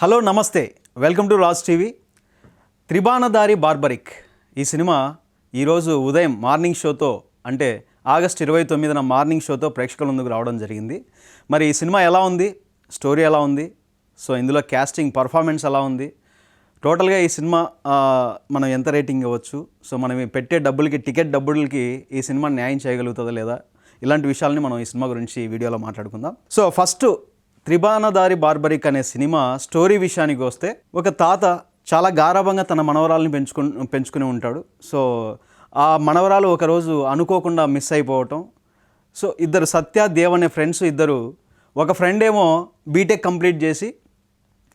Hello నమస్తే. Welcome to Raj TV. Tribanadhari Barbarik. ఈ cinema ఈరోజు ఉదయం మార్నింగ్ షోతో అంటే ఆగస్ట్ ఇరవై తొమ్మిదిన మార్నింగ్ షోతో ప్రేక్షకుల ముందుకు రావడం జరిగింది. మరి ఈ సినిమా ఎలా ఉంది? స్టోరీ ఎలా ఉంది? సో ఇందులో క్యాస్టింగ్ పర్ఫార్మెన్స్ ఎలా ఉంది? టోటల్గా ఈ సినిమా మనం ఎంత రేటింగ్ ఇవ్వచ్చు? సో మనం పెట్టే డబ్బులకి టికెట్ డబ్బులకి ఈ సినిమా న్యాయం చేయగలుగుతుందా లేదా? ఇలాంటి విషయాలని మనం ఈ సినిమా గురించి వీడియోలో మాట్లాడుకుందాం. సో ఫస్ట్ త్రిబాణదారి బార్బరిక్ అనే సినిమా స్టోరీ విషయానికి వస్తే ఒక తాత చాలా గారాభంగా తన మనవరాల్ని పెంచుకు పెంచుకుని ఉంటాడు. సో ఆ మనవరాలు ఒకరోజు అనుకోకుండా మిస్ అయిపోవటం. సో ఇద్దరు సత్య దేవ్ అనే ఫ్రెండ్స్ ఇద్దరు ఒక ఫ్రెండ్ ఏమో బీటెక్ కంప్లీట్ చేసి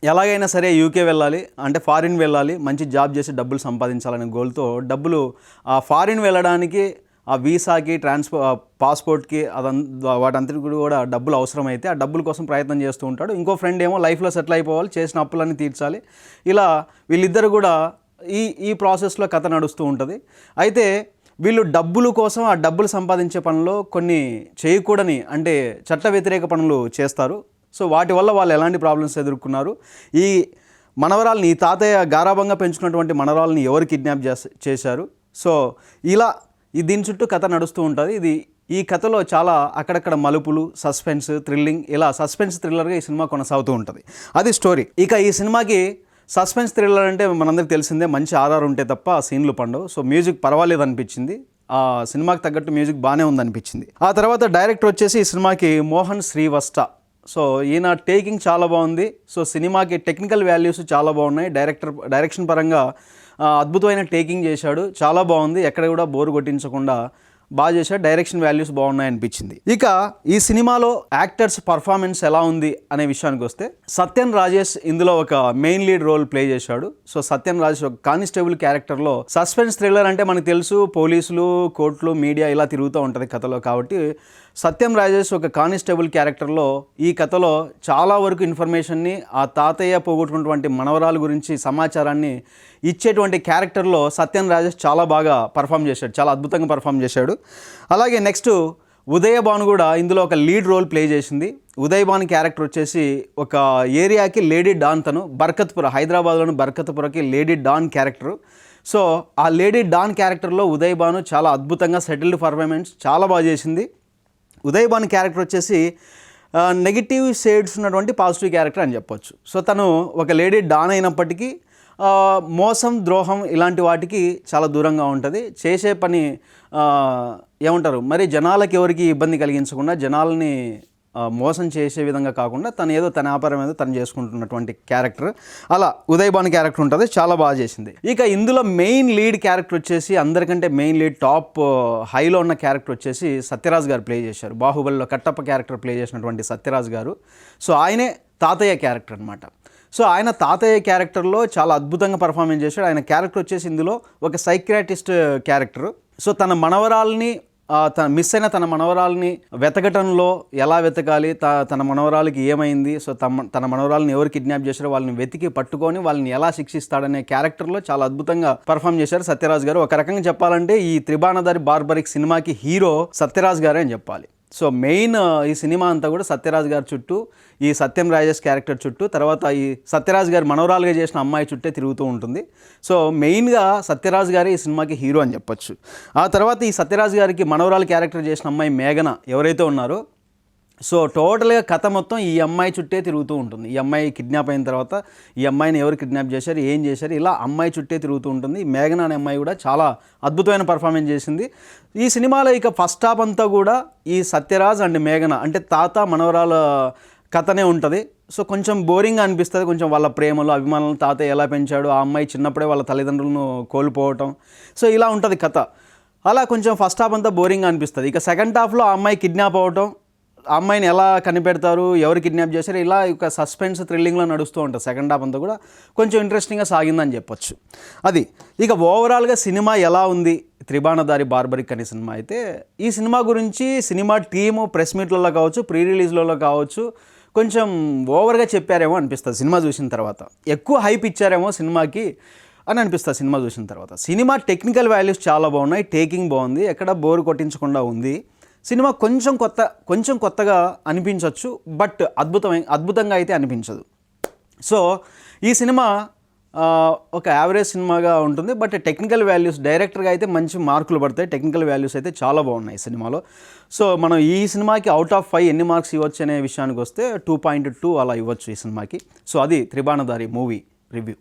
ఎలాగైనా సరే యూకే వెళ్ళాలి అంటే ఫారిన్ వెళ్ళాలి మంచి జాబ్ చేసి డబ్బులు సంపాదించాలనే గోల్తో డబ్బులు ఆ ఫారిన్ వెళ్ళడానికి ఆ వీసాకి ట్రాన్స్పో పాస్పోర్ట్కి అదం వాటంతటి కూడా డబ్బులు అవసరమైతే ఆ డబ్బుల కోసం ప్రయత్నం చేస్తూ ఉంటాడు. ఇంకో ఫ్రెండ్ ఏమో లైఫ్లో సెటిల్ అయిపోవాలి చేసిన అప్పులన్నీ తీర్చాలి. ఇలా వీళ్ళిద్దరు కూడా ఈ ఈ ప్రాసెస్లో కథ నడుస్తూ ఉంటుంది. అయితే వీళ్ళు డబ్బులు కోసం ఆ డబ్బులు సంపాదించే పనుల్లో కొన్ని చేయకూడని అంటే చట్ట వ్యతిరేక పనులు చేస్తారు. సో వాటి వల్ల వాళ్ళు ఎలాంటి ప్రాబ్లమ్స్ ఎదుర్కొన్నారు? ఈ మనవరాల్ని ఈ తాతయ్య గారాభంగా పెంచుకున్నటువంటి మనవరాల్ని ఎవరు కిడ్నాప్ చేశారు? సో ఇలా ఈ దీని చుట్టూ కథ నడుస్తూ ఉంటుంది. ఇది ఈ కథలో చాలా అక్కడక్కడ మలుపులు సస్పెన్స్ థ్రిల్లింగ్ ఇలా సస్పెన్స్ థ్రిల్లర్గా ఈ సినిమా కొనసాగుతూ ఉంటుంది. అది స్టోరీ ఇక ఈ సినిమాకి సస్పెన్స్ థ్రిల్లర్ అంటే మనందరికి తెలిసిందే మంచి ఆధారం ఉంటే తప్ప ఆ సీన్లు పండవు. సో మ్యూజిక్ పర్వాలేదు అనిపించింది. ఆ సినిమాకి తగ్గట్టు మ్యూజిక్ బాగానే ఉందనిపించింది ఆ తర్వాత డైరెక్టర్ వచ్చేసి ఈ సినిమాకి మోహన్ శ్రీవస్త. సో ఈయన టేకింగ్ చాలా బాగుంది. సో సినిమాకి టెక్నికల్ వాల్యూస్ చాలా బాగున్నాయి. డైరెక్టర్ డైరెక్షన్ పరంగా అద్భుతమైన టేకింగ్ చేశాడు. చాలా బాగుంది. ఎక్కడ కూడా బోర్ కొట్టించకుండా బాగా చేశాడు. డైరెక్షన్ వాల్యూస్ బాగున్నాయి అనిపించింది. ఇక ఈ సినిమాలో యాక్టర్స్ పర్ఫార్మెన్స్ ఎలా ఉంది అనే విషయానికి వస్తే సత్యన్ రాజేష్ ఇందులో ఒక మెయిన్ లీడ్ రోల్ ప్లే చేశాడు. సో సత్యన్ రాజేష్ ఒక కానిస్టేబుల్ క్యారెక్టర్లో సస్పెన్స్ థ్రిల్లర్ అంటే మనకు తెలుసు పోలీసులు కోర్టులు మీడియా ఇలా తిరుగుతూ ఉంటుంది కథలో కాబట్టి సత్యం రాజేష్ ఒక కానిస్టేబుల్ క్యారెక్టర్లో ఈ కథలో చాలా వరకు ఇన్ఫర్మేషన్ని ఆ తాతయ్య పోగొట్టుకున్నటువంటి మనవరాల గురించి సమాచారాన్ని ఇచ్చేటువంటి క్యారెక్టర్లో సత్యన్ రాజేష్ చాలా బాగా పర్ఫామ్ చేశాడు. చాలా అద్భుతంగా పర్ఫామ్ చేశాడు. అలాగే నెక్స్ట్ ఉదయభాను కూడా ఇందులో ఒక లీడ్ రోల్ ప్లే చేసింది. ఉదయభాను క్యారెక్టర్ వచ్చేసి ఒక ఏరియాకి లేడీ డాన్ తను బర్కత్పుర హైదరాబాద్లోని బర్కత్పురకి లేడీ డాన్ క్యారెక్టర్ సో ఆ లేడీ డాన్ క్యారెక్టర్లో ఉదయభాను చాలా అద్భుతంగా సెటిల్డ్ పర్ఫార్మెన్స్ చాలా బాగా చేసింది. ఉదయభాను క్యారెక్టర్ వచ్చేసి నెగిటివ్ షేడ్స్ ఉన్నటువంటి పాజిటివ్ క్యారెక్టర్ అని చెప్పొచ్చు. సో తను ఒక లేడీ డాన్ అయినప్పటికీ మోసం ద్రోహం ఇలాంటి వాటికి చాలా దూరంగా ఉంటుంది. చేసే పని ఏమంటారు? మరి జనాలకి ఎవరికి ఇబ్బంది కలిగించకుండా జనాల్ని మోసం చేసే విధంగా కాకుండా తను ఏదో తన వ్యాపారం ఏదో తను చేసుకుంటున్నటువంటి క్యారెక్టర్. అలా ఉదయ్ క్యారెక్టర్ ఉంటుంది చాలా బాగా చేసింది. ఇక ఇందులో మెయిన్ లీడ్ క్యారెక్టర్ వచ్చేసి అందరికంటే మెయిన్ లీడ్ టాప్ హైలో ఉన్న క్యారెక్టర్ వచ్చేసి సత్యరాజ్ గారు ప్లే చేశారు. బాహుబలిలో కట్టప్ప క్యారెక్టర్ ప్లే చేసినటువంటి సత్యరాజ్ గారు. సో ఆయనే తాతయ్య క్యారెక్టర్ అనమాట సో ఆయన తాతయ్య క్యారెక్టర్లో చాలా అద్భుతంగా పర్ఫార్మెన్స్ చేశాడు. ఆయన క్యారెక్టర్ వచ్చేసి ఇందులో ఒక సైక్రాటిస్ట్ క్యారెక్టర్. సో తన మనవరాల్ని తన మిస్ అయిన తన మనవరాల్ని వెతకటంలో ఎలా వెతకాలి త తన మనవరాలకి ఏమైంది సో తమ తన మనవరాలను ఎవరు కిడ్నాప్ చేశారో వాళ్ళని వెతికి పట్టుకొని వాళ్ళని ఎలా శిక్షిస్తాడనే క్యారెక్టర్లో చాలా అద్భుతంగా పర్ఫామ్ చేశారు సత్యరాజ్ గారు. ఒక రకంగా చెప్పాలంటే ఈ త్రిబాణధారి బార్బరిక్ సినిమాకి హీరో సత్యరాజ్ గారే అని చెప్పాలి. సో మెయిన్ ఈ సినిమా అంతా కూడా సత్యరాజ్ గారి చుట్టూ ఈ సత్యం రాజేష్ క్యారెక్టర్ చుట్టూ తర్వాత ఈ సత్యరాజ్ గారి మనవరాలుగా చేసిన అమ్మాయి చుట్టే తిరుగుతూ ఉంటుంది. సో మెయిన్గా సత్యరాజ్ గారే ఈ సినిమాకి హీరో అని చెప్పొచ్చు. ఆ తర్వాత ఈ సత్యరాజ్ గారికి మనవరాలు క్యారెక్టర్ చేసిన అమ్మాయి మేఘన ఎవరైతే ఉన్నారో సో టోటల్గా కథ మొత్తం ఈ అమ్మాయి చుట్టే తిరుగుతూ ఉంటుంది. ఈ అమ్మాయి కిడ్నాప్ అయిన తర్వాత ఈ అమ్మాయిని ఎవరు కిడ్నాప్ చేశారు ఏం చేశారు ఇలా అమ్మాయి చుట్టే తిరుగుతూ ఉంటుంది. మేఘన అనే అమ్మాయి కూడా చాలా అద్భుతమైన పర్ఫార్మెన్స్ చేసింది. ఈ సినిమాలో ఇక ఫస్ట్ హాఫ్ అంతా కూడా ఈ సత్యరాజ్ అండ్ మేఘన అంటే తాత మనవరాల కథనే ఉంటుంది. సో కొంచెం బోరింగ్ అనిపిస్తుంది. కొంచెం వాళ్ళ ప్రేమలు అభిమానులు తాతయ్య ఎలా పెంచాడు ఆ అమ్మాయి చిన్నప్పుడే వాళ్ళ తల్లిదండ్రులను కోల్పోవటం. సో ఇలా ఉంటుంది కథ. అలా కొంచెం ఫస్ట్ హాఫ్ అంతా బోరింగ్ అనిపిస్తుంది. ఇక సెకండ్ హాఫ్లో ఆ అమ్మాయి కిడ్నాప్ అవ్వటం అమ్మాయిని ఎలా కనిపెడతారు ఎవరు కిడ్నాప్ చేశారు ఇలా ఒక సస్పెన్స్ థ్రిల్లింగ్లో నడుస్తూ ఉంటుంది. సెకండ్ హాఫ్ అంతా కూడా కొంచెం ఇంట్రెస్టింగ్గా సాగిందని చెప్పొచ్చు. అది ఇక ఓవరాల్గా సినిమా ఎలా ఉంది? త్రిబాణదారి బార్బరిక్ అనే సినిమా అయితే ఈ సినిమా గురించి సినిమా టీము ప్రెస్ మీట్లలో కావచ్చు ప్రీ రిలీజ్లలో కావచ్చు కొంచెం ఓవర్గా చెప్పారేమో అనిపిస్తుంది సినిమా చూసిన తర్వాత. ఎక్కువ హైప్ ఇచ్చారేమో సినిమాకి అని అనిపిస్తుంది సినిమా చూసిన తర్వాత. సినిమా టెక్నికల్ వాల్యూస్ చాలా బాగున్నాయి టేకింగ్ బాగుంది ఎక్కడ బోర్ కొట్టించకుండా ఉంది. సినిమా కొంచెం కొత్త కొంచెం కొత్తగా అనిపించవచ్చు బట్ అద్భుతమై అద్భుతంగా అయితే అనిపించదు. సో ఈ సినిమా ఒక యావరేజ్ సినిమాగా ఉంటుంది బట్ టెక్నికల్ వాల్యూస్ డైరెక్టర్గా అయితే మంచి మార్కులు పడతాయి. టెక్నికల్ వాల్యూస్ అయితే చాలా బాగున్నాయి ఈ సినిమాలో. సో మనం ఈ సినిమాకి అవుట్ ఆఫ్ ఫైవ్ ఎన్ని మార్క్స్ ఇవ్వచ్చు అనే విషయానికి వస్తే టూ పాయింట్ టూ అలా ఇవ్వచ్చు ఈ సినిమాకి. సో అది త్రిబాణధారి మూవీ రివ్యూ.